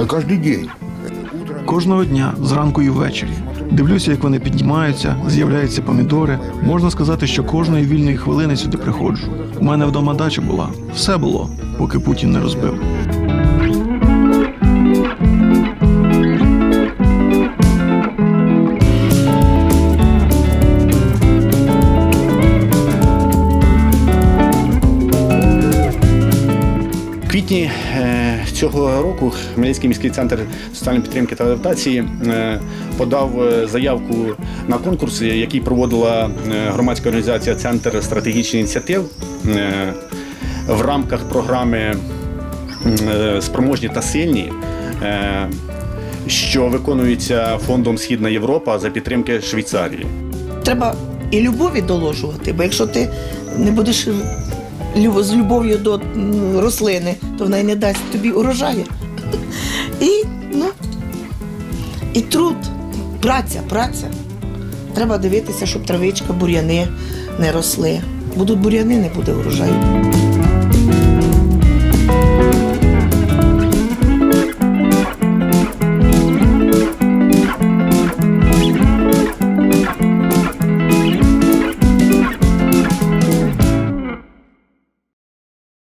А каждый день. Кожного дня, зранку і ввечері. Дивлюся, як вони піднімаються, з'являються помідори. Можна сказати, що кожної вільної хвилини сюди приходжу. У мене вдома дача була. Все було, поки Путін не розбив. В квітні е, цього року Хмельницький міський центр соціальної підтримки та адаптації е, подав е, заявку на конкурс, який проводила громадська організація Центр стратегічних ініціатив в рамках програми Спроможні та сильні. Що виконується фондом Східна Європа за підтримки Швейцарії. Треба і любові доложувати, бо якщо ти не будеш з любов'ю до рослини, то вона й не дасть тобі урожаю. І, ну, і труд, праця, праця. Треба дивитися, щоб травичка, бур'яни не росли. Будуть бур'яни, не буде урожаю.